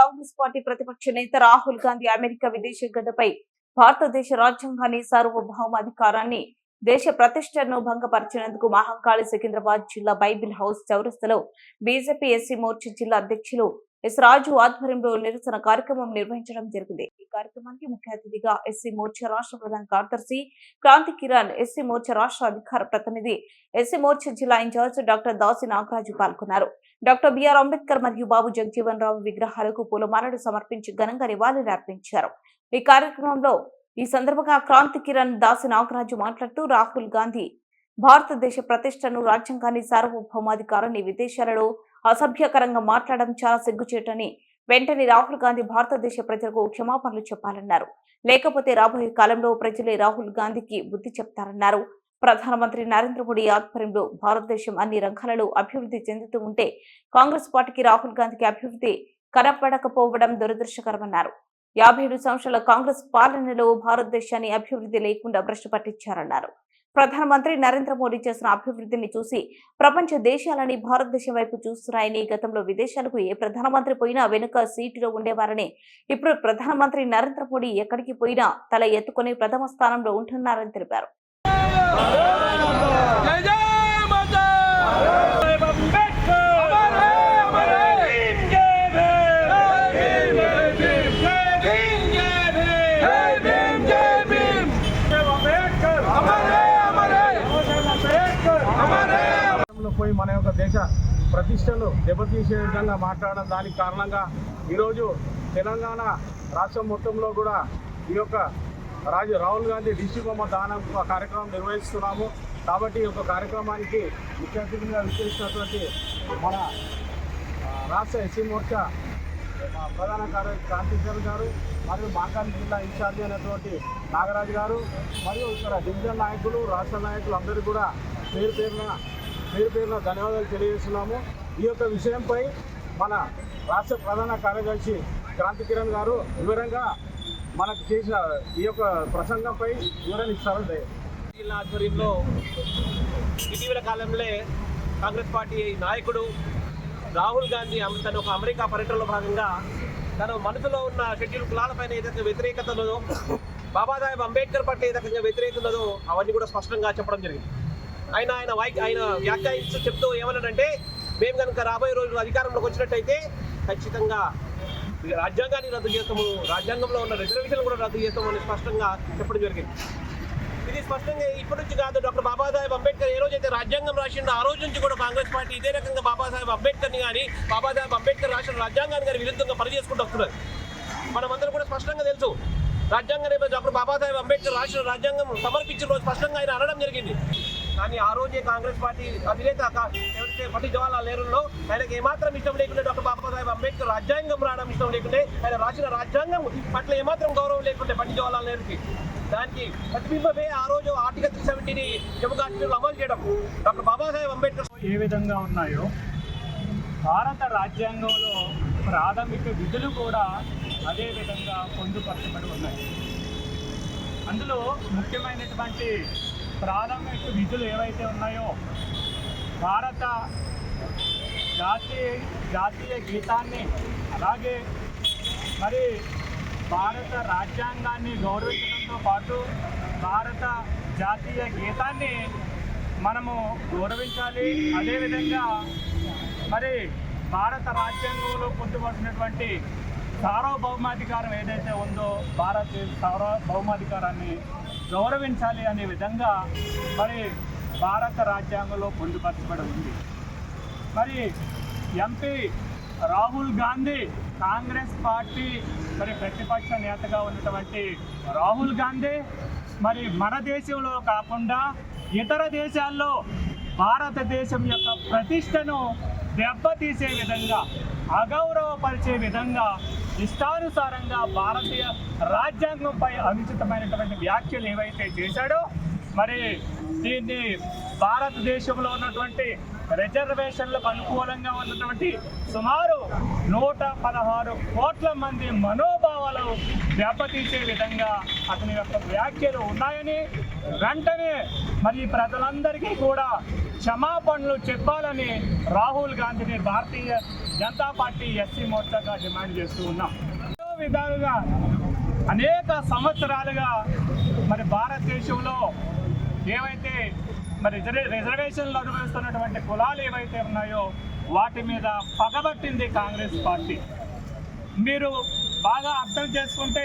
Congress party ప్రతిపక్ష నేత Rahul Gandhi America విదేశీ గడ్డపై భారతదేశ రాజ్యాంగాన్ని సార్వభౌమాధికారాన్ని దేశ ప్రతిష్టను భంగపరిచినందుకు మహంకాళి సికింద్రాబాద్ జిల్లా బైబిల్ హౌస్ చౌరస్తలో బీజేపీ ఎస్సీ మోర్చా జిల్లా అధ్యక్షులు ఎస్ రాజు ఆధ్వర్యంలో నిరసన కార్యక్రమం నిర్వహించడం జరిగింది. ఈ కార్యక్రమానికి ముఖ్య అతిథిగా ఎస్సీ మోర్చా రాష్ట్ర ప్రధాన కార్యదర్శి క్రాంతి కిరణ్ ఎస్సీ మోర్చా రాష్ట్ర అధికార ప్రతినిధి ఎస్సీ మోర్చా జిల్లా ఇన్ఛార్జ్ డాక్టర్ దాసి నాగరాజు పాల్గొన్నారు. డాక్టర్ బిఆర్ అంబేద్కర్ మరియు బాబు జగజీవన్ రావు విగ్రహాలకు పూలమాలలు సమర్పించి ఘనంగా నివాళులు అర్పించారు. ఈ కార్యక్రమంలో ఈ సందర్భంగా క్రాంతి కిరణ్ దాసి నాగరాజు మాట్లాడుతూ రాహుల్ గాంధీ భారతదేశ ప్రతిష్టను రాజ్యాంగాన్ని సార్వభౌమాధికారాన్ని విదేశాలలో అసభ్యకరంగా మాట్లాడడం చాలా సిగ్గుచేటని వెంటనే రాహుల్ గాంధీ భారతదేశ ప్రజలకు క్షమాపణలు చెప్పాలన్నారు. లేకపోతే రాబోయే కాలంలో ప్రజలే రాహుల్ గాంధీకి బుద్ధి చెప్తారన్నారు. ప్రధానమంత్రి నరేంద్ర మోడీ ఆధ్వర్యంలో భారతదేశం అన్ని రంగాలలో అభివృద్ధి చెందుతూ ఉంటే కాంగ్రెస్ పార్టీకి రాహుల్ గాంధీకి అభివృద్ధి కనపడకపోవడం దురదృష్టకరమన్నారు. యాభై ఏడు సంవత్సరాల కాంగ్రెస్ పాలనలో భారతదేశాన్ని అభివృద్ధి లేకుండా భ్రష్టు పట్టించారన్నారు. ప్రధానమంత్రి నరేంద్ర మోడీ చేసిన అభివృద్ధిని చూసి ప్రపంచ దేశాలని భారతదేశం వైపు చూస్తున్నాయని గతంలో విదేశాలకు ఏ ప్రధానమంత్రి పోయినా వెనుక సీటులో ఉండేవారని ఇప్పుడు ప్రధానమంత్రి నరేంద్ర మోడీ ఎక్కడికి పోయినా తల ఎత్తుకొని ప్రథమ స్థానంలో ఉంటున్నారని తెలిపారు. పోయి మన యొక్క దేశ ప్రతిష్టను దెబ్బతీసే విధంగా మాట్లాడడం దానికి కారణంగా ఈరోజు తెలంగాణ రాష్ట్రం మొత్తంలో కూడా ఈ యొక్క రాజు రాహుల్ గాంధీ దిష్టి బొమ్మ దానం ఒక కార్యక్రమం నిర్వహిస్తున్నాము. కాబట్టి ఈ యొక్క కార్యక్రమానికి ముఖ్య అతిథిగా విచ్చేసినటువంటి మన రాష్ట్ర ఎస్సీ మోర్చా ప్రధాన కార్య కాంతీశ్వర్ గారు మరియు మాకాని జిల్లా ఇన్ఛార్జి అయినటువంటి నాగరాజు గారు మరియు ఇక్కడ డివిజన్ నాయకులు రాష్ట్ర నాయకులు అందరూ కూడా పేరు పేరున పేరు పేరున ధన్యవాదాలు తెలియజేస్తున్నాము. ఈ యొక్క విషయంపై మన రాష్ట్ర ప్రధాన కార్యదర్శి క్రాంతి కిరణ్ గారు వివరంగా మనకు చేసిన ఈ యొక్క ప్రసంగంపై వివరణ ఇస్తారు జిల్లా ఆధ్వర్యంలో ఇటీవల కాలంలో కాంగ్రెస్ పార్టీ నాయకుడు రాహుల్ గాంధీ అమ- తన ఒక అమెరికా పర్యటనలో భాగంగా తన మనసులో ఉన్న షెడ్యూల్ కులాలపైన ఏదైతే వ్యతిరేకత ఉన్నదో బాబాసాహెబ్ అంబేద్కర్ పట్ల ఏ రకంగా వ్యతిరేకత ఉన్నదో అవన్నీ కూడా స్పష్టంగా చెప్పడం జరిగింది. ఆయన ఆయన వై ఆయన వ్యాఖ్యానిస్తూ చెప్తూ ఏమన్నాడంటే మేము కనుక రాబోయే రోజులు అధికారంలోకి వచ్చినట్టయితే ఖచ్చితంగా రాజ్యాంగాన్ని రద్దు చేస్తాము రాజ్యాంగంలో ఉన్న రిజర్వేషన్ కూడా రద్దు చేస్తాము అని స్పష్టంగా చెప్పడం జరిగింది. ఇది స్పష్టంగా ఇప్పటి నుంచి కాదు డాక్టర్ బాబాసాహెబ్ అంబేద్కర్ ఏ రోజైతే రాజ్యాంగం రాసిండో ఆ రోజు నుంచి కూడా కాంగ్రెస్ పార్టీ ఇదే రకంగా బాబాసాహెబ్ అంబేద్కర్ని కానీ బాబాసాహెబ్ అంబేద్కర్ రాసిన రాజ్యాంగాన్ని కానీ విరుద్ధంగా పనిచేసుకుంటూ వస్తున్నారు. మనమందరం కూడా స్పష్టంగా తెలుసు రాజ్యాంగం డాక్టర్ బాబాసాహెబ్ అంబేద్కర్ రాసిన రాజ్యాంగం సమర్పించిన రోజు స్పష్టంగా ఆయన అనడం జరిగింది. కానీ ఆ రోజే కాంగ్రెస్ పార్టీ అధినేత ఎవరైతే పండిత్ జవహర్లాల్ నెహ్రూలో ఆయనకు ఏమాత్రం ఇష్టం లేకుండా డాక్టర్ బాబాసాహెబ్ అంబేద్కర్ రాజ్యాంగం రావడం ఇష్టం లేకుంటే ఆయన రాసిన రాజ్యాంగం పట్ల ఏమాత్రం గౌరవం లేకుంటే పండిత్ జవహర్లాల్ నెహ్రూకి. దానికి ప్రతిబింబమే ఆ రోజు ఆర్టికల్ త్రీ సెవెంటీని జమ్మూ కాశ్మీర్లో అమలు చేయడం. డాక్టర్ బాబాసాహెబ్ అంబేద్కర్ ఏ విధంగా ఉన్నాయో భారత రాజ్యాంగంలో ప్రాథమిక విధులు కూడా అదే విధంగా పొందుపరచబడి ఉన్నాయి. అందులో ముఖ్యమైనటువంటి ప్రాథమిక విధులు ఏవైతే ఉన్నాయో భారత జాతీయ జాతీయ గీతాన్ని అలాగే మరి భారత రాజ్యాంగాన్ని గౌరవించడంతో పాటు భారత జాతీయ గీతాన్ని మనము గౌరవించాలి. అదేవిధంగా మరి భారత రాజ్యాంగంలో పొందుపరిచినటువంటి సార్వభౌమాధికారం ఏదైతే ఉందో భారత సార్వభౌమాధికారాన్ని గౌరవించాలి అనే విధంగా మరి భారత రాజ్యాంగంలో పొందుపరచబడి ఉంది. మరి ఎంపీ రాహుల్ గాంధీ కాంగ్రెస్ పార్టీ మరి ప్రతిపక్ష నేతగా ఉన్నటువంటి రాహుల్ గాంధీ మరి మన దేశంలో కాకుండా ఇతర దేశాల్లో భారతదేశం యొక్క ప్రతిష్టను దెబ్బతీసే విధంగా అగౌరవపరిచే విధంగా ఇష్టానుసారంగా భారతీయ రాజ్యాంగంపై అనుచితమైనటువంటి వ్యాఖ్యలు ఏవైతే చేశాడో మరి దీన్ని భారతదేశంలో ఉన్నటువంటి రిజర్వేషన్లకు అనుకూలంగా ఉన్నటువంటి సుమారు నూట పదహారు కోట్ల మంది మనోభావాలు దెబ్బతీసే విధంగా అతని యొక్క వ్యాఖ్యలు ఉన్నాయని వెంటనే మరి ప్రజలందరికీ కూడా క్షమాపణలు చెప్పాలని రాహుల్ గాంధీని భారతీయ జనతా పార్టీ ఎస్సీ మోర్చాగా డిమాండ్ చేస్తూ ఉన్నాం. ఎన్నో విధాలుగా అనేక సంవత్సరాలుగా మరి భారతదేశంలో ఏవైతే మరి రిజర్వే రిజర్వేషన్లు అనుభవిస్తున్నటువంటి కులాలు ఏవైతే ఉన్నాయో వాటి మీద పగబట్టింది కాంగ్రెస్ పార్టీ. మీరు బాగా అర్థం చేసుకుంటే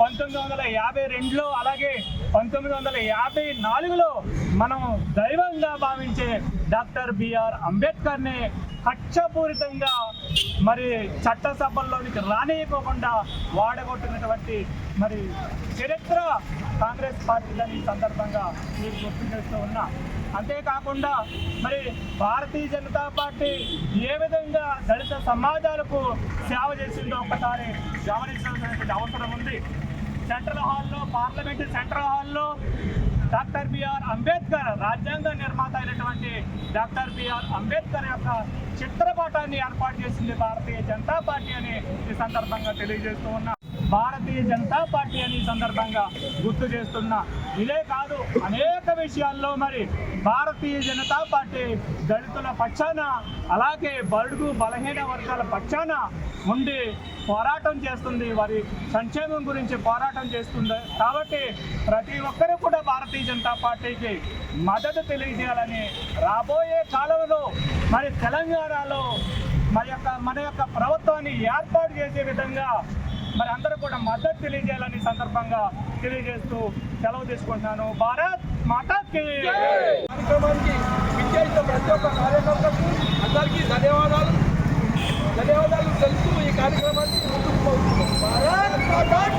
పంతొమ్మిది వందల యాభై రెండులో అలాగే పంతొమ్మిది వందల యాభై నాలుగులో మనం దైవంగా భావించే డాక్టర్ బిఆర్ అంబేద్కర్ని కక్షపూరితంగా మరి చట్టసభల్లోనికి రానియకోకుండా వాడగొట్టినటువంటి మరి చరిత్ర కాంగ్రెస్ పార్టీలని సందర్భంగా మీరు గుర్తు చేస్తూ ఉన్నా. అంతేకాకుండా మరి భారతీయ జనతా పార్టీ ఏ విధంగా దళిత సమాజాలకు సేవ చేసిందో ఒకసారి గమనించాల్సినటువంటి అవసరం ఉంది. సెంట్రల్ హాల్లో పార్లమెంట్ సెంట్రల్ హాల్లో డాక్టర్ బిఆర్ అంబేద్కర్ రాజ్యాంగ నిర్మాత అయినటువంటి డాక్టర్ బిఆర్ అంబేద్కర్ యొక్క చిత్రపటాన్ని ఏర్పాటు చేసింది భారతీయ జనతా పార్టీ అని ఈ సందర్భంగా తెలియజేస్తూ ఉన్నా. భారతీయ జనతా పార్టీ అని సందర్భంగా గుర్తు చేస్తున్నా ఇదే కాదు అనేక విషయాల్లో మరి భారతీయ జనతా పార్టీ దళితుల పక్షాన అలాగే బడుగు బలహీన వర్గాల పక్షాన ఉండి పోరాటం చేస్తుంది. వారి సంక్షేమం గురించి పోరాటం చేస్తుంది. కాబట్టి ప్రతి ఒక్కరూ కూడా భారతీయ జనతా పార్టీకి మద్దతు తెలియజేయాలని రాబోయే కాలంలో మరి తెలంగాణలో మన యొక్క మన యొక్క ప్రభుత్వాన్ని ఏర్పాటు చేసే విధంగా మరి అందరూ కూడా మద్దతు తెలియజేయాలని సందర్భంగా తెలియజేస్తూ సెలవు తీసుకుంటున్నాను. భారత్ మాతాకి కార్యక్రమానికి విచ్చేసిన ప్రతి ఒక్క కార్యకర్తకు అందరికీ ధన్యవాదాలు. ధన్యవాదాలు తెలుస్తూ ఈ కార్యక్రమాన్ని ముందుకు భారత్